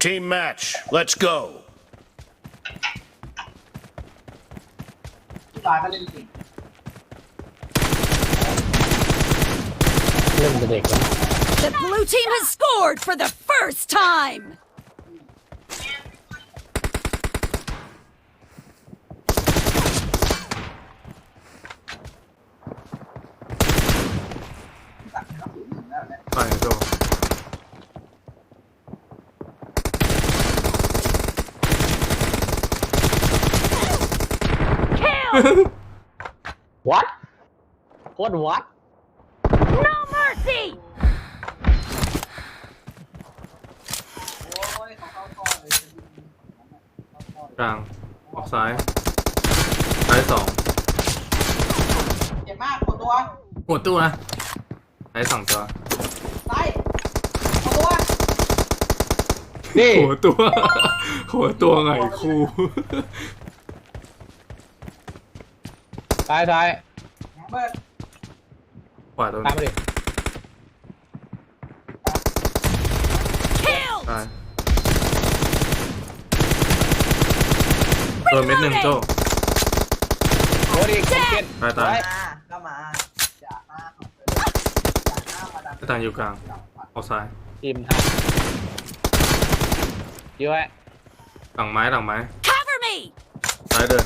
Team match. Let's go. ผู้ชายก็เล่นเก่ง เล่นเป็นเด็กแล้ว The blue team has scored for the first time! วัดโคตรวัด No mercy! โอ้ยเขาเข้าท่อเลยเข้าท่อกลาง ออกซ้าย ซ้ายสองเจ็บมากกดตัวหัวตู้นะซ้ายสองตัว ซ้ายกดตัวนี่หัวตัว หัวตัวไงครู ซ้ายซ้ายเบิร์ดขวาตัวตามนี้มาดิ Kill! ซ้ายตัวเม็ดหนึ่งโจโคตรอีกเจ็ดตายตายมาก็มาอย่ามาของเธออย่ามามาดันไอ้ต่างอยู่กลางออกซ้ายทีมทำเยอะหลังไม้หลังไม้ Cover me! ซ้ายเดิน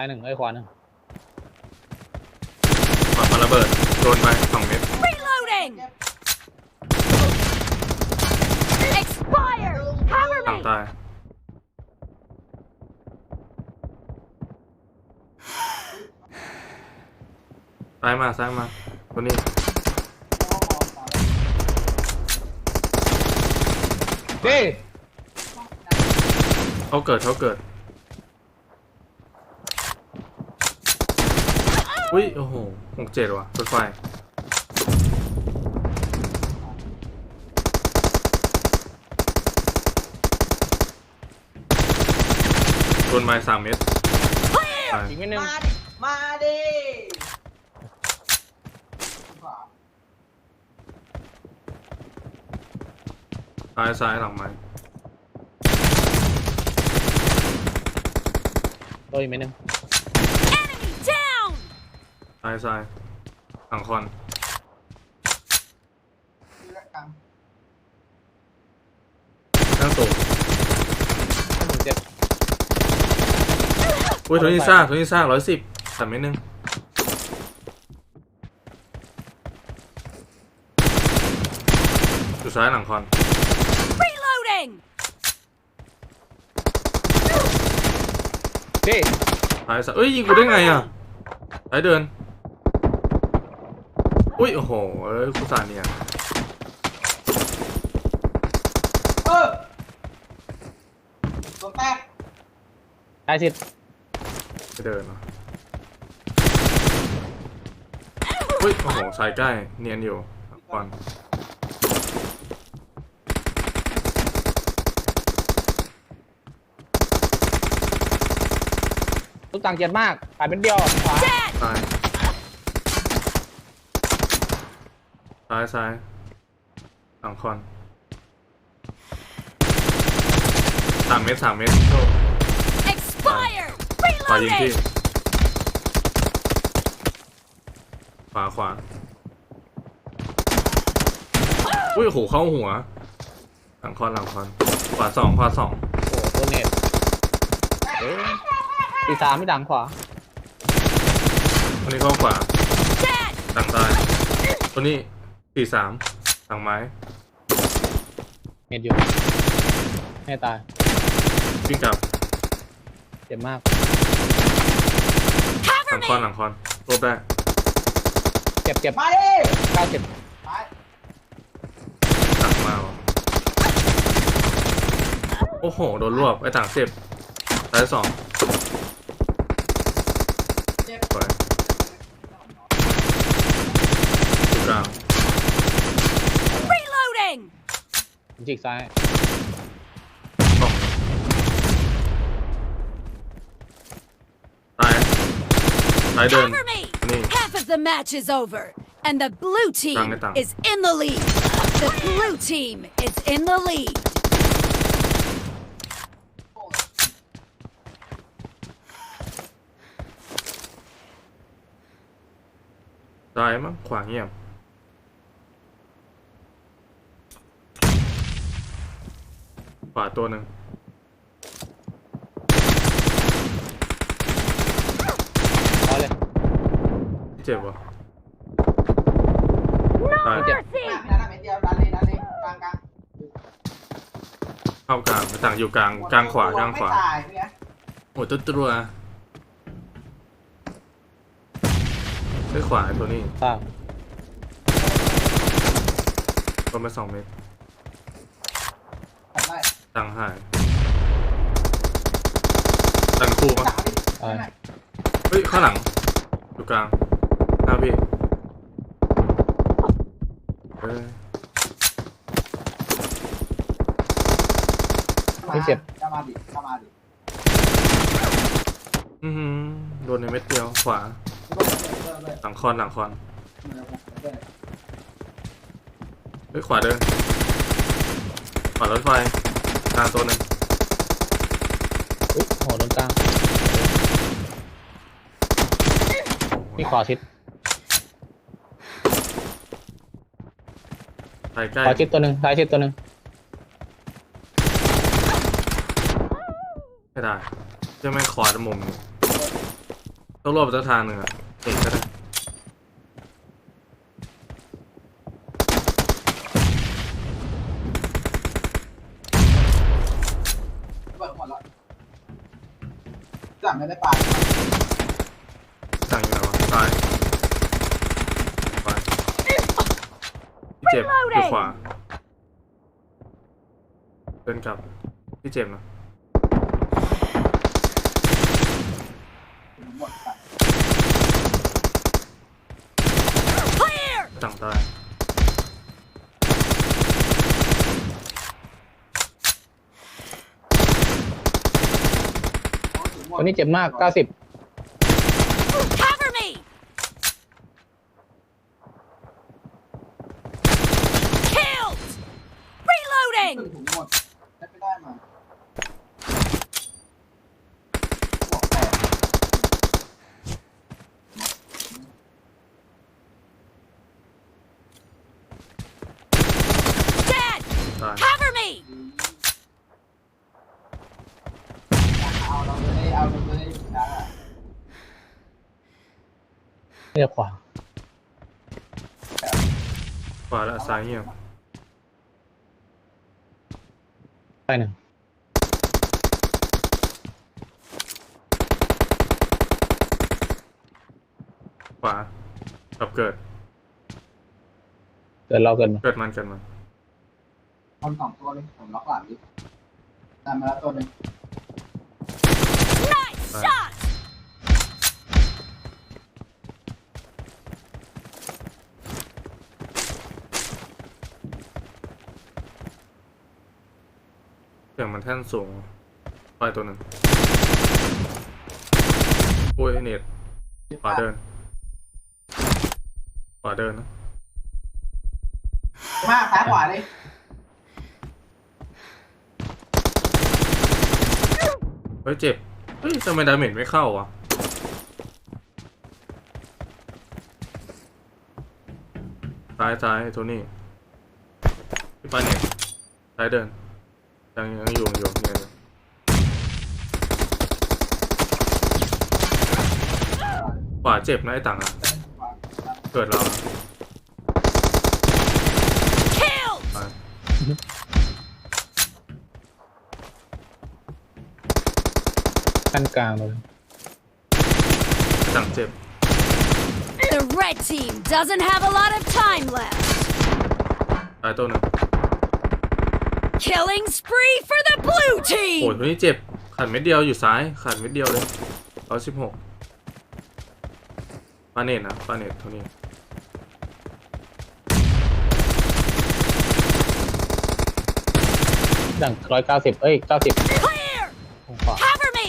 ซ้ายหนึ่งไอ้ยขวาหนึ่งขวามาระเบิดโดนไปสองเม็ด Reloading! Expired! Cover หลัง me! ตาย ซ้ายมา ซ้ายมาตัวนี้นี่เขาเกิดเขาเกิด อุ้ย โอ้โหหกเจ็ดว่ะรถไฟโดนไม้สามเมตร Clear! ตายอีกนิดนึงมาดิ มาดิซ้ายซ้ายหลังไม้ตัวอีกนิดนึง Enemy down! ซ้ายซ้ายหลังคอนกังนั่งสูงหนึ่งเจ็ดอุ้ยโทนี่ซ่าโทนี่ซ่าร้อยสิบสามเมตรหนึ่งอยู่ซ้ายหลังคอน Reloading! นี่ซ้ายซ้ายเอ้ยยิงกูได้ไงอะซ้ายเดิน อุ้ยโอ้โหเอ้ยกูสาเนี่ยเออตัวแตกซ้ายสิบไปเดินเหรออุ้ยโอ้โหซ้ายใกล้เนียนอยู่หลังคอนลูกต่างเจ็ดมากตายเป็นเดียวขวา Dead! ซ้าย ซ้ายซ้ายหลังคอนสามเมตรสามเมตรโชค Expired! ขวายิงที่ Reloading! ขวาขวาอุ้ยโอ้โหเข้าหัว หลังคอนหลังคอน ขวาสองขวาสองโอ้โหตัวเน็ตเอ้ยตีสามไม่ดังขวาตัวนี้เข้าขวา Dead! ต่างตายตัวนี้ สี่สามต่างไม้เน็ตอยู่แม่ตาย วิ่งกลับเจ็บมากหลั Cover งคอนห me! ลังคอนรวบได้เจ็บเจ็บมาดิเก้าเจ็บไปต่างมาว่ะโอ้โห โดนรวบไอ้ต่างเจ็บตายสองเจ็บ สวยอยู่ จิกซ้าย สองตาย ตายเดิน Cover me! นี่ Half of the match is over, and the blue team Tang na tang. is in the lead. The blue team is in the lead. ซ้ายมั้งขวาเงียบ วาตัวหนึ่งเอาเลยเจ็บวะตายเจ็บหน้าไม่ได้หน้าไม่เดียวดันเลยดันเลยกลางกลางเข้ากลางไปต่างอยู่กลางกลางขวากลางขวาไม่ตายเมื่อกี้โอ้ยตัวตัวไปขวาไอ้ตัวนี้ข้างก็มาสองเมตรทำได้ ตังหายตังคู่ปะจับดิเอาเฮ้ย ข้างหลังอยู่กลางหน้าพี่เอ้ยไม่เจ็บจะมาดิจะมาดิอื้อหือโดนในเม็ดเดียวขวาเบิร์ดเบิร์ดเบิร์ดหลังคอนหลังคอนเบิร์ดเบิร์ดเฮ้ยขวาเดินขวารถไฟ กลางตัวหนึ่งอุ๊ยโหโดนกลางมีขวาชิดไปใกล้ขวาชิดตัวหนึ่งซ้ายชิดตัวหนึ่งไม่ได้จะไม่งคอดมุมนี้ต้องรอบไปสักทางหนึ่งอะเก่งก็ได้ เจ็บอยู่ขวาเดินกลับพี่เจ็บนะต่างตายคนนี้เจ็บมาก 90 เรียกขวาขวาและซ้ายเงียบไปหนึ่งขวากับเกิด เกิดเราเกิดมาเกิดมันเกิดมันคนสองตัวเลยผมล็อกหลังดิตามมาแล้วตัวหนึ่ง Nice shot! เสียงมันแท่นสูงไปตัวหนึ่งโอ้ยเน็ตขวาเดินขวาเดินนะมากซ้ายขวาเลยเฮ้ยเจ็บ เฮ้ยทำไมดาเมจไม่เข้าวะซ้ายซ้ายโทนี่พี่ปาเน็ตซ้ายเดิน ยังยังอยู่อยู่เนี่ยอยู่ขวาเจ็บนะไอ้ตังค์อะเกิดเราอะ Killed! ไปขั้นกลางเลยไอ้ตังค์เจ็บ The red team doesn't have a lot of time left. ตายตัวหนึ่ง Killing spree for the blue โอ้ย team! ตัวนี้เจ็บขาดเม็ดเดียวอยู่ซ้ายขาดเม็ดเดียวเลยร้อยสิบหกปาเน็ตนะปาเน็ตเท่านี้ ดังร้อยเก้าสิบเอ้ยเก้าสิบ Clear! ของขวา Cover me!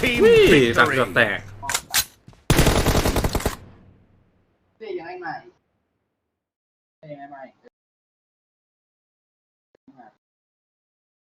team วิ่งสาม victory. เกือบแตก